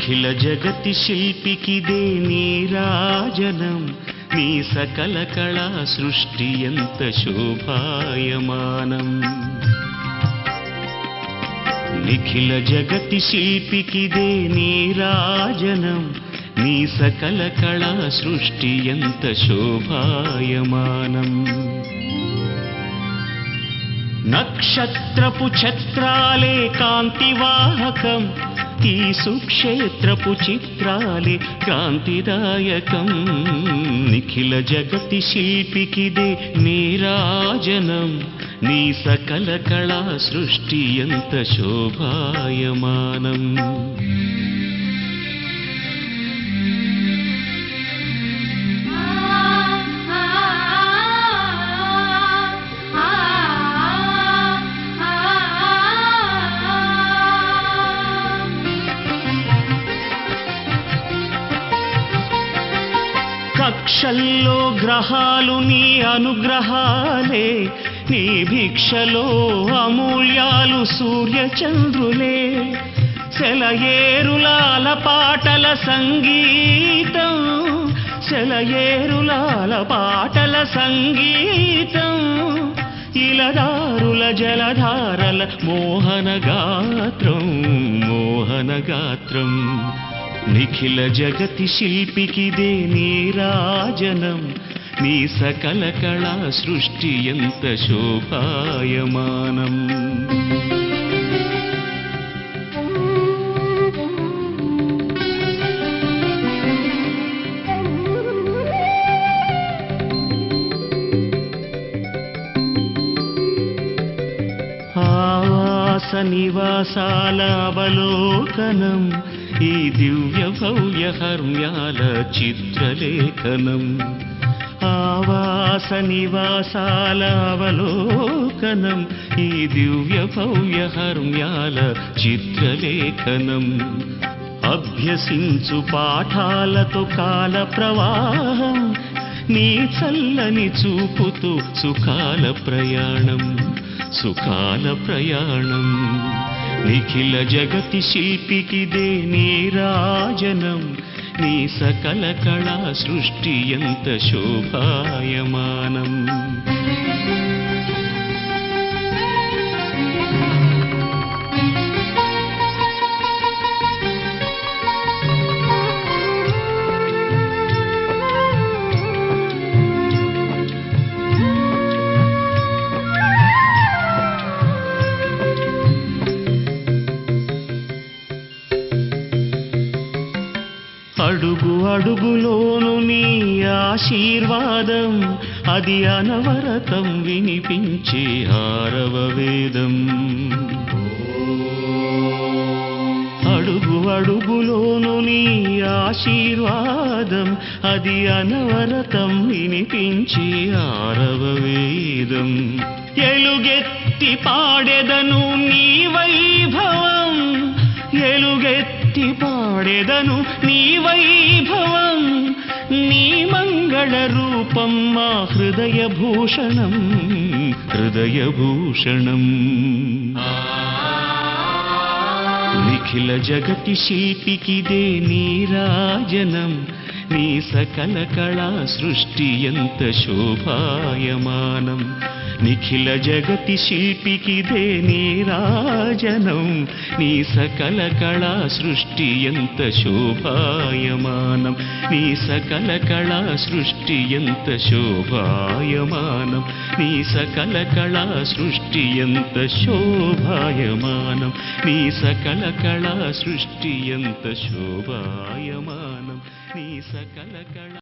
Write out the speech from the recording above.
నిఖిల జగతి శిల్పికిదే నీరాజనం నీ సకల కళా సృష్టి ఎంత శోభాయమానం. నిఖిల జగతి శిల్పికిదే నీరాజనం నీ సకల కళా సృష్టి ఎంత శోభాయమానం. నక్షత్రపు ఛత్రాలే కాంతివాహకం ఈ సుక్షేత్రపు చిత్రాలే క్రాంతిదాయకం. నిఖిల జగతి శిల్పికిదే నీరాజనం నీ సకల కళా సృష్టి ఎంత శోభాయమానం. భిక్షల్లో గ్రహాలు నీ అనుగ్రహాలే నీ భిక్షలో అమూల్యాలు సూర్యచంద్రులే. సెలయేరులాల పాటల సంగీతం సెలయేరులాల పాటల సంగీతం. ఇలదారుల జలధారల మోహన గాత్రం మోహన గాత్రం నిఖిల జగతి శిల్పికిదే నీరాజనం నీ సకల కళా సృష్టి ఎంత శోభాయమానం? ఆవాస నివాసాల అవలోకనం ఈ దివ్య భవ్య హర్మ్యాల చిత్రలేఖనం. ఆవాస నివాసాల అవలోకనం ఈ దివ్య భవ్య హర్మ్యాల చిత్రలేఖనం. అభ్యసించు పాఠాలతో కాల ప్రవాహం నీ చల్లని చూపుతూ సుఖాల ప్రయాణం సుఖాల ప్రయాణం. నిఖిల జగతి శిల్పికిదే నీ రాజనం నీ సకల కళా సృష్టి ఎంత శోభాయమానం. అడుగు అడుగులోను నీ ఆశీర్వాదం అది అనవరతం వినిపించే ఆరవ వేదం. అడుగు అడుగులోను నీ ఆశీర్వాదం అది అనవరతం వినిపించే ఆరవ వేదం. ఎలుగెత్తి పాడెదను నీ వైభవం ఎలుగెత్తి పాడెదను వైభవం నీ మంగళ రూపం మా హృదయ భూషణం హృదయ భూషణం అఖిల జగతి శిల్పికిదే నీ రాజనం. నీ సకల కళా సృష్టి ఎంత శోభాయమానం. నిఖిల జగతి శిల్పికిదే నీ రాజనం. నీ సకల కళా సృష్టి ఎంత శోభాయమానం. శోభాయమానం నీ సకల కళా సృష్టి ఎంత శోభాయమానం నీ సకల కళా సృష్టి ఎంత శోభాయమానం నీ సకల కళా సృష్టి ఎంత శోభాయమానం నీ సకల కళా